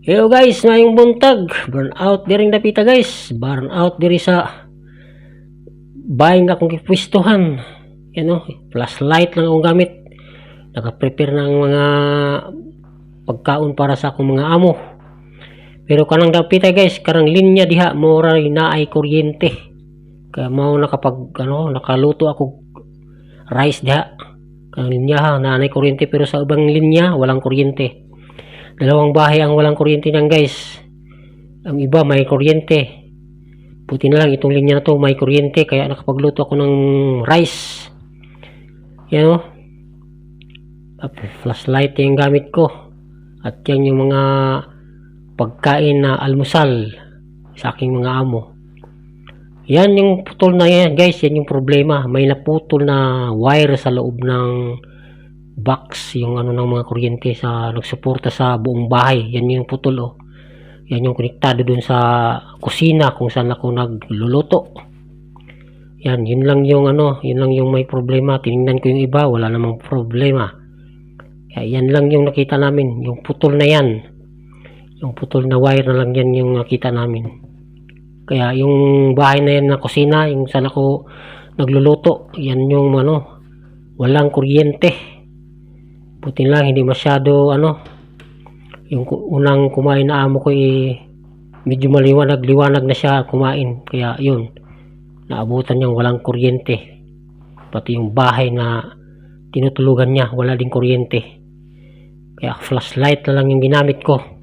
Hello guys, ngayong buntag, burn out diring napita guys, burn out diri sa nga akong gipwistuhan. Yan o, flashlight lang akong gamit. Naka-prepare ng mga pagkaon para sa akong mga amo. Pero kanang napita guys, karang linya diha, mora na ay kuryente. Kaya mao nakapag, ano, nakaluto ako rice diha. Kanang linya ha, na ay kuryente pero sa ubang linya, walang kuryente. Dalawang bahay ang walang kuryente niyan guys. Ang iba may kuryente. Buti na lang itong linya na to may kuryente kaya nakapagluto ako ng rice. Yan o. Tapos flashlight yung gamit ko. At yan yung mga pagkain na almusal sa aking mga amo. Yan yung putol na yan guys. Yan yung problema. May naputol na wire sa loob ng box yung ano ng mga kuryente sa nagsuporta sa buong bahay. Yan yung putol oh. Yan yung konektado dun sa kusina kung saan ako nagluluto. Yan yun lang yung ano yun lang yung may problema. Tinignan ko yung iba wala namang problema. Kaya yan lang yung nakita namin yung putol na yan. Yung putol na wire na lang yan yung nakita namin. Kaya yung bahay na yan na kusina yung saan ako nagluluto yan yung ano walang kuryente Buti lang hindi masyado ano yung unang kumain na amo ko eh medyo maliwanag liwanag na siya kumain. Kaya yun naabutan niyang walang kuryente. Pati yung bahay na tinutulugan niya wala ding kuryente. Kaya flashlight na lang yung ginamit ko